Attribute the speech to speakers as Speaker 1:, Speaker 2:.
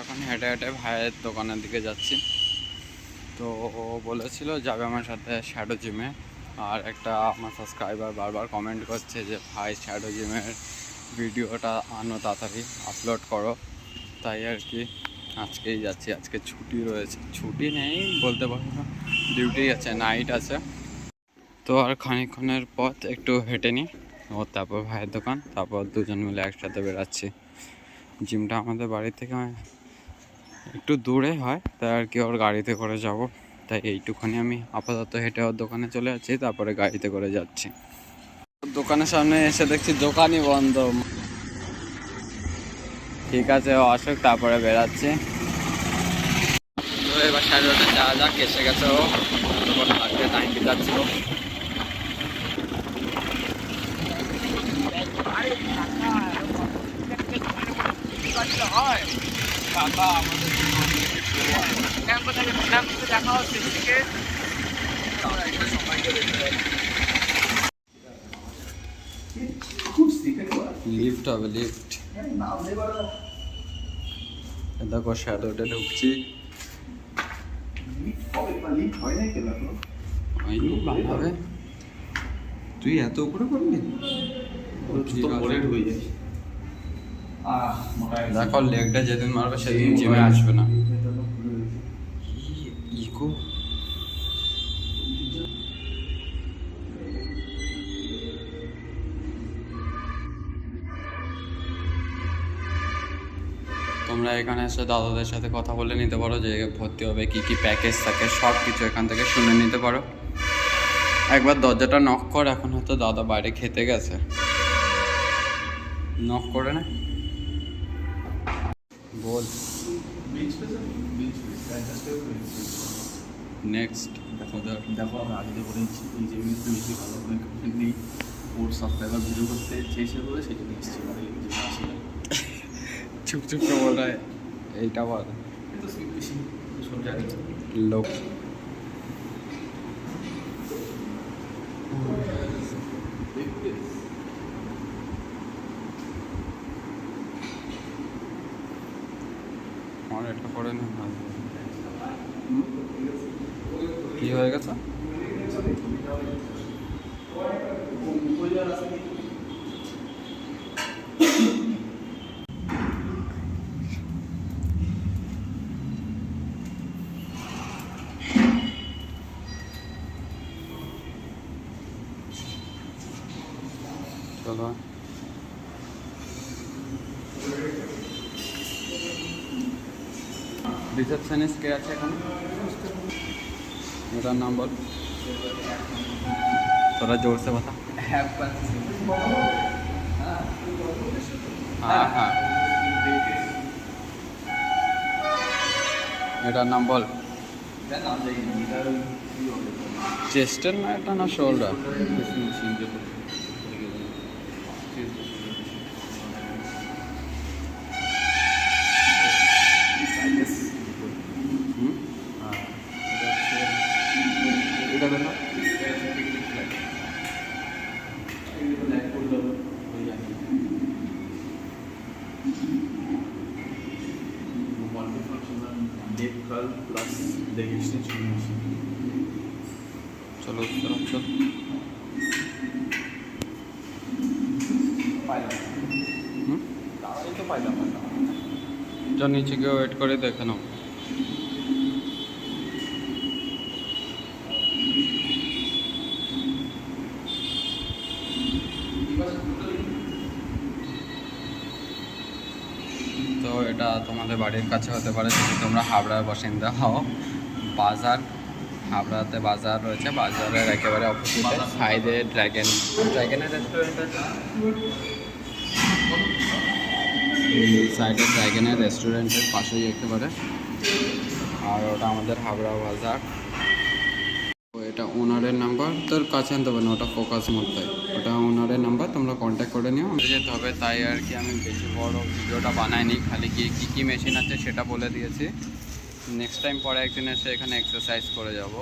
Speaker 1: এখন হেঁটে হেঁটে ভাইয়ের দোকানের দিকে যাচ্ছি। তো ও বলেছিল যাবে আমার সাথে শ্যাডো জিমে আর একটা আমার সাবস্ক্রাইবার বারবার কমেন্ট করছে যে, ভাই শ্যাডো জিমের ভিডিওটা আনো তাড়াতাড়ি আপলোড করো। তাই আর কি আজকেই যাচ্ছি। আজকে ছুটি রয়েছে। ছুটি নেই বলতে পারব না। ডিউটি আছে নাইট আছে। তো আর খানিকক্ষণের পথ একটু হেঁটে নিই। ও তারপর ভাইয়ের দোকান, তারপর দুজন মিলে একসাথে বেরাচ্ছি জিমটা আমাদের বাড়ি থেকে একটু দূরে হয়, তাই আর কি ওর গাড়িতে করে যাব। তাই এইটুখানি আমি আপাতত হেঁটে ওর দোকানে চলে যাচ্ছি, তারপরে গাড়িতে করে যাচ্ছি। দোকানের সামনে এসে দেখছি দোকানই বন্ধ। ঠিক আছে আসুক, তারপরে বেরাচ্ছি তো এবার নটা যাক এসে গেছে ও। লাগবে টাইম লিফট হবে লিফট দেখো শ্যাডোতে ঢুকছি। হবে।
Speaker 2: তুই এত উপরে করবি
Speaker 1: দেখো লেগটা যেদিন মারবে সেদিন জিমে আসবে না। তোমরা এখানে এসে দাদাদের সাথে কথা বলে নিতে পারো যে ভর্তি হবে, কি কি প্যাকেজ থাকে সব কিছু এখান থেকে শুনে নিতে পারো। একবার দরজাটা নক কর, এখন হয়তো দাদা বাইরে খেতে গেছে। নক করে না। বল। নেক্সট ওদের
Speaker 2: দেখো। আমি আগে বলেছি এই যে একটু বেশি ভালো করে নেই। ওর সাবস্ক্রাইবার ভিডিও করতে চেয়েছে বলে সেই জন্য এসেছি না
Speaker 1: চুপ চুপ করে বল রে এইটা বল। লোক। আমার এটা করে না। কি হয়ে গেছে? চলো। রিসেপশনিস্ট কে আছে এখন? তার নাম বল। তোরা জোর সে হ্যাঁ, হ্যাঁ হ্যাঁ এটার নাম বল। চেস্টের না এটা না shoulder?
Speaker 2: Plus leg extension machine
Speaker 1: চলো চলো চলো
Speaker 2: পাইলাম
Speaker 1: হুম
Speaker 2: তো পাইলাম
Speaker 1: নিচে গিয়ে ওয়েট করে দেখে নাও। তো এটা তোমাদের বাড়ির কাছে হতে পারে। যদি তোমরা হাবড়ার বাসিন্দা হও, বাজার, হাবড়াতে বাজার রয়েছে। বাজারের একেবারে অপোজিটে সাইডে ড্র্যাগন ড্র্যাগনের রেস্টুরেন্ট আছে। সাইডে ড্র্যাগনের রেস্টুরেন্টের পাশেই একেবারে। আর ওটা আমাদের হাবড়া বাজার। এটা ওনারের নাম্বার তোর কাছে আনতে হবে না, ওটা ফোকাস মধ্যে ওটা ওনারের নাম্বার তোমরা কন্ট্যাক্ট করে নিও। যেতে হবে, তাই আর কি আমি বেশি বড় ভিডিওটা বানাইনি, খালি গিয়ে কী কী মেশিন আছে সেটা বলে দিয়েছি। নেক্সট টাইম পরে একদিন এসে এখানে এক্সারসাইজ করে যাব।